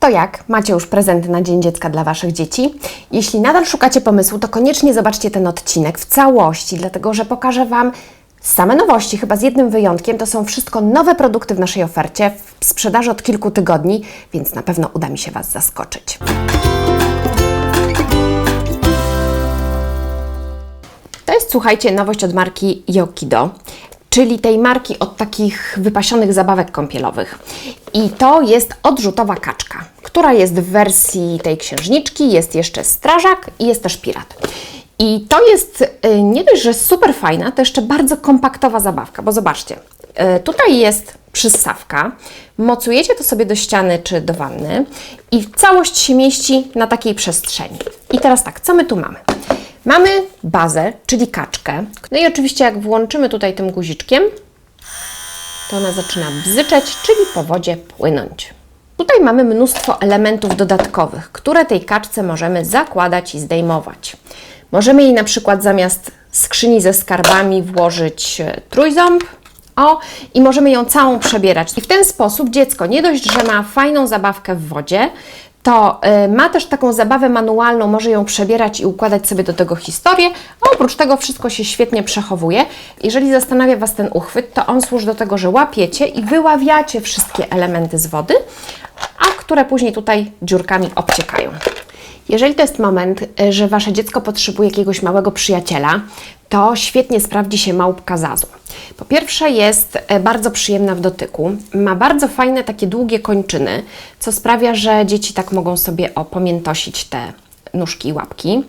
To jak? Macie już prezenty na Dzień Dziecka dla Waszych dzieci? Jeśli nadal szukacie pomysłu, to koniecznie zobaczcie ten odcinek w całości, dlatego że pokażę Wam same nowości, chyba z jednym wyjątkiem. To są wszystko nowe produkty w naszej ofercie, w sprzedaży od kilku tygodni, więc na pewno uda mi się Was zaskoczyć. To jest, słuchajcie, nowość od marki Yokido, czyli tej marki od takich wypasionych zabawek kąpielowych. I to jest odrzutowa kaczka, która jest w wersji tej księżniczki, jest jeszcze strażak i jest też pirat. I to jest y, nie dość, że super fajna, to jeszcze bardzo kompaktowa zabawka, bo zobaczcie, y, tutaj jest przyssawka, mocujecie to sobie do ściany czy do wanny i całość się mieści na takiej przestrzeni. I teraz tak, co my tu mamy? Mamy bazę, czyli kaczkę. No i oczywiście jak włączymy tutaj tym guziczkiem, to ona zaczyna bzyczeć, czyli po wodzie płynąć. Tutaj mamy mnóstwo elementów dodatkowych, które tej kaczce możemy zakładać i zdejmować. Możemy jej na przykład zamiast skrzyni ze skarbami włożyć e, trójząb, o, i możemy ją całą przebierać. I w ten sposób dziecko nie dość, że ma fajną zabawkę w wodzie, to y, ma też taką zabawę manualną, może ją przebierać i układać sobie do tego historię, a oprócz tego wszystko się świetnie przechowuje. Jeżeli zastanawia Was ten uchwyt, to on służy do tego, że łapiecie i wyławiacie wszystkie elementy z wody, a które później tutaj dziurkami obciekają. Jeżeli to jest moment, y, że Wasze dziecko potrzebuje jakiegoś małego przyjaciela, to świetnie sprawdzi się małpka Zazu. Po pierwsze jest e, bardzo przyjemna w dotyku, ma bardzo fajne takie długie kończyny, co sprawia, że dzieci tak mogą sobie opamiętosić te nóżki i łapki.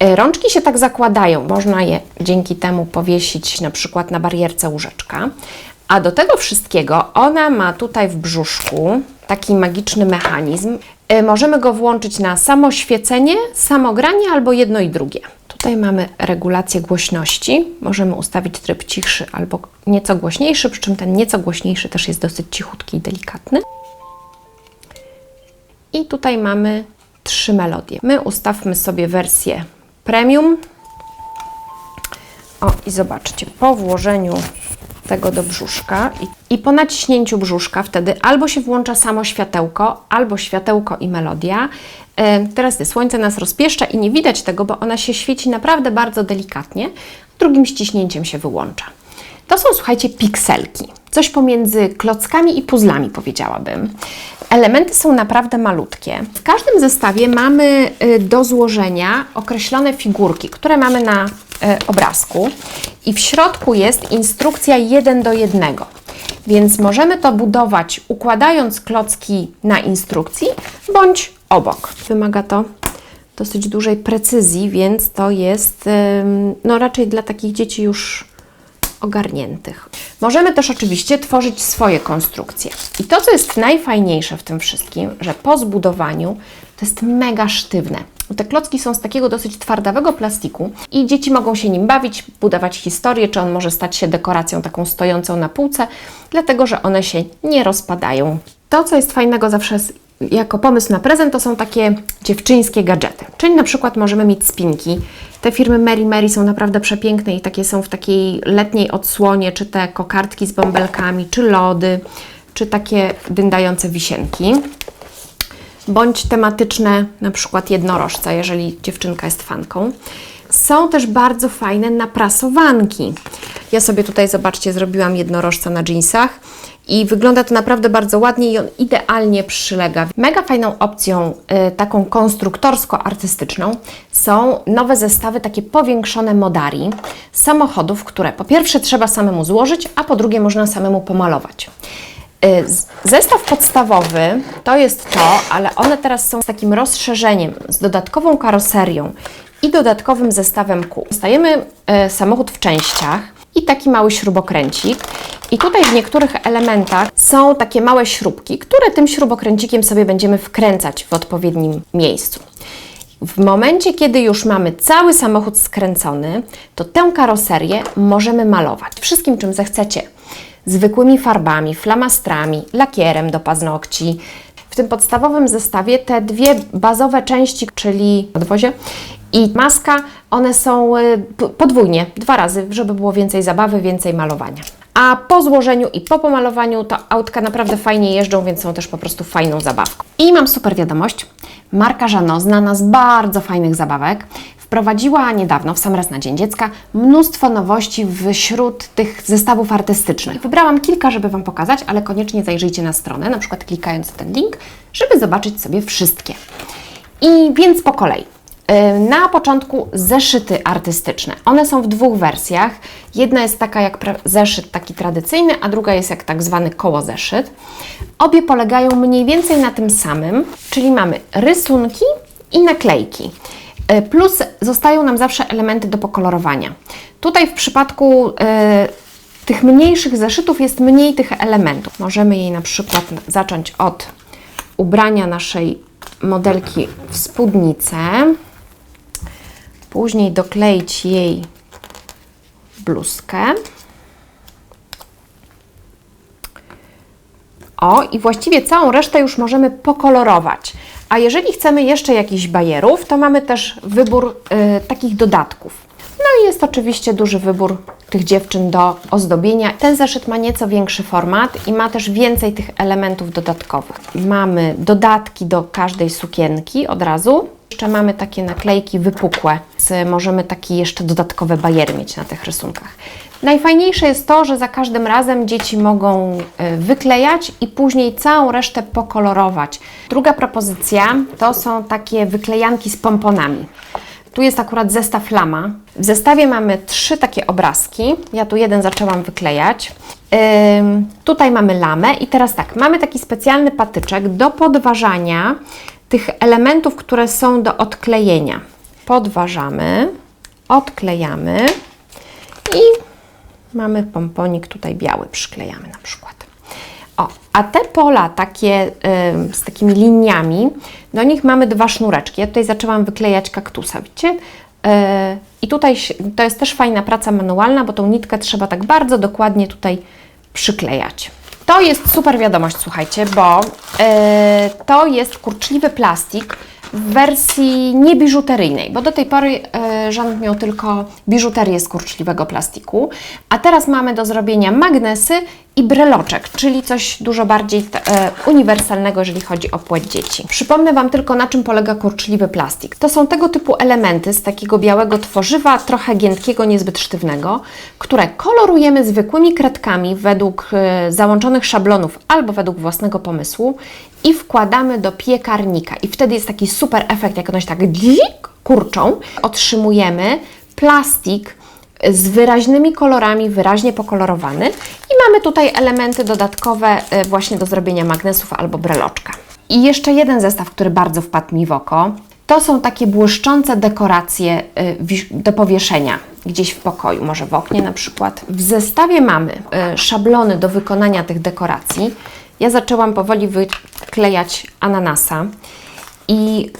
E, Rączki się tak zakładają, można je dzięki temu powiesić na przykład na barierce łóżeczka. A do tego wszystkiego ona ma tutaj w brzuszku taki magiczny mechanizm. E, Możemy go włączyć na samoświecenie, samogranie albo jedno i drugie. Tutaj mamy regulację głośności. Możemy ustawić tryb cichszy albo nieco głośniejszy, przy czym ten nieco głośniejszy też jest dosyć cichutki i delikatny. I tutaj mamy trzy melodie. My ustawmy sobie wersję premium. O, i zobaczcie, po włożeniu tego do brzuszka i, i po naciśnięciu brzuszka wtedy albo się włącza samo światełko, albo światełko i melodia. E, teraz te słońce nas rozpieszcza i nie widać tego, bo ona się świeci naprawdę bardzo delikatnie. Drugim ściśnięciem się wyłącza. To są, słuchajcie, pikselki. Coś pomiędzy klockami i puzzlami, powiedziałabym. Elementy są naprawdę malutkie. W każdym zestawie mamy y, do złożenia określone figurki, które mamy na obrazku i w środku jest instrukcja 1 do 1. Więc możemy to budować układając klocki na instrukcji bądź obok. Wymaga to dosyć dużej precyzji, więc to jest no raczej dla takich dzieci już ogarniętych. Możemy też oczywiście tworzyć swoje konstrukcje. I to, co jest najfajniejsze w tym wszystkim, że po zbudowaniu to jest mega sztywne. Te klocki są z takiego dosyć twardawego plastiku i dzieci mogą się nim bawić, budować historię, czy on może stać się dekoracją taką stojącą na półce, dlatego że one się nie rozpadają. To, co jest fajnego zawsze jako pomysł na prezent to są takie dziewczyńskie gadżety. Czyli na przykład możemy mieć spinki. Te firmy Mary Mary są naprawdę przepiękne i takie są w takiej letniej odsłonie, czy te kokardki z bąbelkami, czy lody, czy takie dyndające wisienki. Bądź tematyczne, na przykład jednorożca, jeżeli dziewczynka jest fanką. Są też bardzo fajne naprasowanki. Ja sobie tutaj, zobaczcie, zrobiłam jednorożca na jeansach i wygląda to naprawdę bardzo ładnie i on idealnie przylega. Mega fajną opcją, y, taką konstruktorsko-artystyczną są nowe zestawy, takie powiększone modari samochodów, które po pierwsze trzeba samemu złożyć, a po drugie można samemu pomalować. Z- Zestaw podstawowy to jest to, ale one teraz są z takim rozszerzeniem, z dodatkową karoserią i dodatkowym zestawem kół. Dostajemy e, samochód w częściach i taki mały śrubokręcik. I tutaj w niektórych elementach są takie małe śrubki, które tym śrubokręcikiem sobie będziemy wkręcać w odpowiednim miejscu. W momencie, kiedy już mamy cały samochód skręcony, to tę karoserię możemy malować wszystkim, czym zechcecie. Zwykłymi farbami, flamastrami, lakierem do paznokci. W tym podstawowym zestawie te dwie bazowe części, czyli odwozie i maska, one są y, podwójnie, dwa razy, żeby było więcej zabawy, więcej malowania. a po złożeniu i po pomalowaniu to autka naprawdę fajnie jeżdżą, więc są też po prostu fajną zabawką. I mam super wiadomość. Marka Żano, znana z bardzo fajnych zabawek, wprowadziła niedawno, w sam raz na Dzień Dziecka, mnóstwo nowości wśród tych zestawów artystycznych. Wybrałam kilka, żeby Wam pokazać, ale koniecznie zajrzyjcie na stronę, na przykład klikając ten link, żeby zobaczyć sobie wszystkie. I więc po kolei. Y, Na początku zeszyty artystyczne. One są w dwóch wersjach. Jedna jest taka jak zeszyt taki tradycyjny, a druga jest jak tak zwany kołozeszyt. Obie polegają mniej więcej na tym samym, czyli mamy rysunki i naklejki. Y, Plus zostają nam zawsze elementy do pokolorowania. Tutaj w przypadku y, tych mniejszych zeszytów jest mniej tych elementów. Możemy jej na przykład zacząć od ubrania naszej modelki w spódnicę, później dokleić jej bluzkę. O, i właściwie całą resztę już możemy pokolorować. A jeżeli chcemy jeszcze jakichś bajerów, to mamy też wybór y, takich dodatków. No i jest oczywiście duży wybór tych dziewczyn do ozdobienia. Ten zeszyt ma nieco większy format i ma też więcej tych elementów dodatkowych. Mamy dodatki do każdej sukienki od razu. Jeszcze mamy takie naklejki wypukłe, możemy takie jeszcze dodatkowe bajery mieć na tych rysunkach. Najfajniejsze jest to, że za każdym razem dzieci mogą y, wyklejać i później całą resztę pokolorować. Druga propozycja to są takie wyklejanki z pomponami. Tu jest akurat zestaw Lama. W zestawie mamy trzy takie obrazki. Ja tu jeden zaczęłam wyklejać. Ym, tutaj mamy lamę i teraz tak, mamy taki specjalny patyczek do podważania tych elementów, które są do odklejenia. Podważamy, odklejamy i mamy pomponik tutaj biały, przyklejamy na przykład. O, a te pola takie y, z takimi liniami, do nich mamy dwa sznureczki. Ja tutaj zaczęłam wyklejać kaktusa, widzicie? Y, I tutaj to jest też fajna praca manualna, bo tą nitkę trzeba tak bardzo dokładnie tutaj przyklejać. To jest super wiadomość, słuchajcie, bo y, to jest kurczliwy plastik w wersji niebiżuteryjnej, bo do tej pory e, rząd miał tylko biżuterię z kurczliwego plastiku, a teraz mamy do zrobienia magnesy i breloczek, czyli coś dużo bardziej e, uniwersalnego, jeżeli chodzi o płeć dzieci. Przypomnę Wam tylko, na czym polega kurczliwy plastik. To są tego typu elementy z takiego białego tworzywa, trochę giętkiego, niezbyt sztywnego, które kolorujemy zwykłymi kredkami według e, załączonych szablonów albo według własnego pomysłu i wkładamy do piekarnika. I wtedy jest taki super efekt, jak one się tak dzik kurczą. Otrzymujemy plastik z wyraźnymi kolorami, wyraźnie pokolorowany i mamy tutaj elementy dodatkowe y, właśnie do zrobienia magnesów albo breloczka. I jeszcze jeden zestaw, który bardzo wpadł mi w oko. To są takie błyszczące dekoracje wisz- do powieszenia gdzieś w pokoju, może w oknie na przykład. W zestawie mamy y, szablony do wykonania tych dekoracji. Ja zaczęłam powoli wyklejać ananasa i,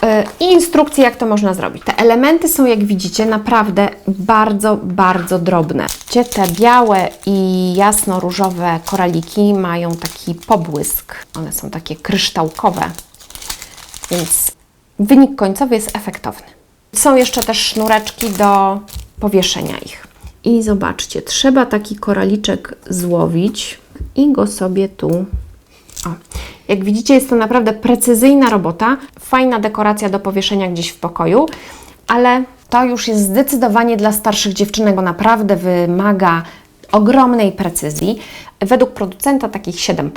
y, i instrukcje, jak to można zrobić. Te elementy są, jak widzicie, naprawdę bardzo, bardzo drobne. Gdzie te białe i jasno-różowe koraliki mają taki pobłysk. One są takie kryształkowe, więc wynik końcowy jest efektowny. Są jeszcze też sznureczki do powieszenia ich. I zobaczcie, trzeba taki koraliczek złowić i go sobie tu o. Jak widzicie, jest to naprawdę precyzyjna robota, fajna dekoracja do powieszenia gdzieś w pokoju, ale to już jest zdecydowanie dla starszych dziewczynek, bo naprawdę wymaga ogromnej precyzji. Według producenta takich 7.